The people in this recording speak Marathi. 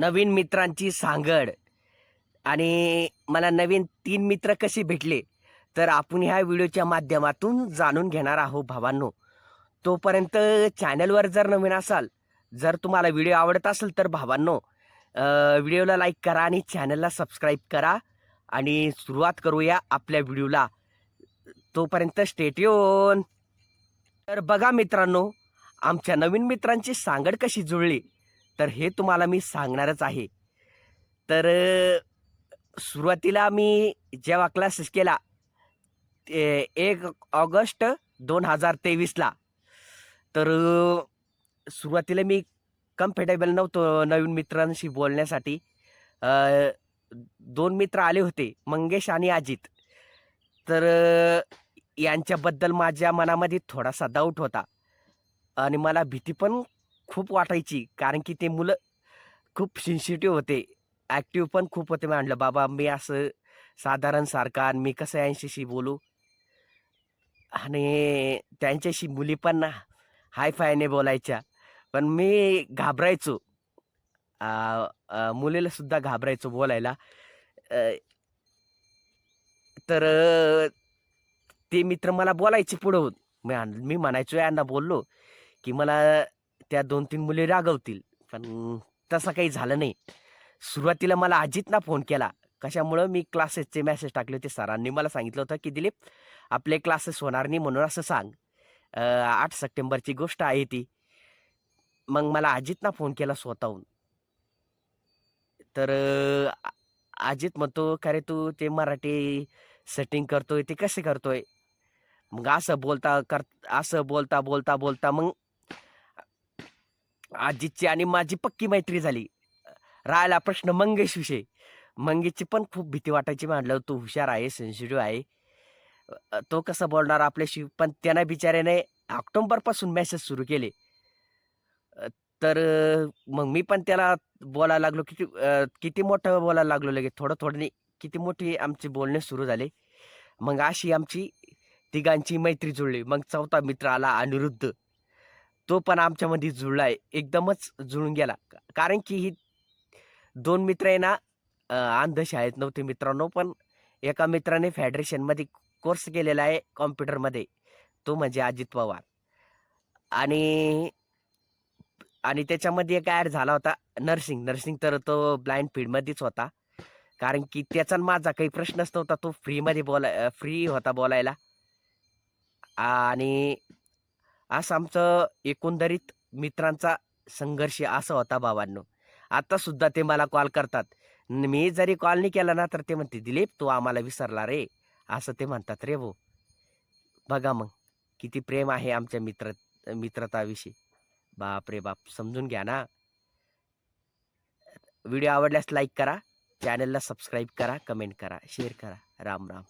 नवीन मित्रांची सांगड. आणि मला नवीन तीन मित्र कसे भेटले तर आपण ह्या व्हिडिओच्या माध्यमातून जाणून घेणार आहोत भावांनो. तोपर्यंत चॅनलवर जर नवीन असाल जर तुम्हाला व्हिडिओ आवडत असेल तर भावांनो व्हिडिओला लाईक करा आणि चॅनलला सबस्क्राईब करा. आणि सुरुवात करूया आपल्या व्हिडिओला. तोपर्यंत स्टेट येऊन तर बघा मित्रांनो आमच्या नवीन मित्रांची सांगड कशी जुळली. तर हे तुम्हाला मी सांगणारच आहे. तर सुरुवातीला मी जेव्हा क्लासेस केला ते एक ऑगस्ट दोन हजार तेवीसला. तर सुरुवातीला मी कम्फर्टेबल नव्हतो नवीन मित्रांशी बोलण्यासाठी. दोन मित्र आले होते मंगेश आणि अजित. तर यांच्याबद्दल माझ्या मनामध्ये थोडासा डाऊट होता. आणि मला भीती पण खूप वाटायची. कारण की ते मुलं खूप सेन्सिटिव्ह होते. ॲक्टिव्ह पण खूप होते मी आणलं बाबा मी असं साधारण सारखा आणि मी कसं यांच्याशी बोलू? आणि त्यांच्याशी मुली पण ना हाय फायने बोलायच्या. पण मी घाबरायचो. मुलीलासुद्धा मुलीला सुद्धा घाबरायचो बोलायला. तर ते मित्र मला बोलायचे पुढं. मी आण- मी म्हणायचो यांना बोललो की मला त्या दोन तीन मुली रागवतील. पण तसं काही झालं नाही. सुरुवातीला मला अजितना फोन केला. कशामुळं मी क्लासेसचे मेसेज टाकले होते. सरांनी मला सांगितलं होतं की दिलीप आपले क्लासेस होणार नाही म्हणून असं सांग. आठ सप्टेंबरची गोष्ट आहे ती. मग मला अजितना फोन केला स्वतःहून. तर अजित म्हणतो का रे तू ते मराठी सेटिंग करतोय ते कसे करतोय? मग असं बोलता कर असं बोलता बोलता बोलता मग आजीची आणि माझी पक्की मैत्री झाली. राहिला प्रश्न मंगेश विषयी. मंगेशची पण खूप भीती वाटायची. म्हटलं तो हुशार आहे सेन्सिटिव्ह आहे. तो कसं बोलणार आपल्याशी? पण त्यांना बिचाऱ्याने ऑक्टोंबरपासून मेसेज सुरू केले. तर मग मी पण त्याला बोलायला लागलो. किती किती मोठं बोलायला लागलो लगे थोडं थोडं नाही किती मोठी आमची बोलणे सुरू झाले. मग अशी आमची तिघांची मैत्री जुळली. मग चौथा मित्र आला अनिरुद्ध. तो पण आमच्यामध्ये जुळला आहे एकदमच जुळून गेला. कारण की ही दोन मित्र आहे ना अंधशाळेत नव्हते मित्रांनो पण एका मित्राने फेडरेशनमध्ये कोर्स केलेला आहे कॉम्प्युटरमध्ये तो म्हणजे अजित पवार. आणि आणि त्याच्यामध्ये एक ॲड झाला होता नर्सिंग. नर्सिंग तर तो ब्लाइंड फील्डमध्येच होता. कारण की त्याचा माझा काही प्रश्नच नव्हता. तो फ्रीमध्ये बोलाय फ्री होता बोलायला. आणि असं आमचं एकंदरीत मित्रांचा संघर्ष असा होता बाबांनो आता सुद्धा ते मला कॉल करतात. मी जरी कॉल नाही केला ना तर ते म्हणते दिलीप तू आम्हाला विसरला रे. असं ते म्हणतात रे भो बघा मग किती प्रेम आहे आमच्या मित्र मित्रताविषयी. बाप रे बाप समजून घ्या ना. व्हिडिओ आवडल्यास लाईक करा चॅनलला सबस्क्राईब करा कमेंट करा शेअर करा. राम राम.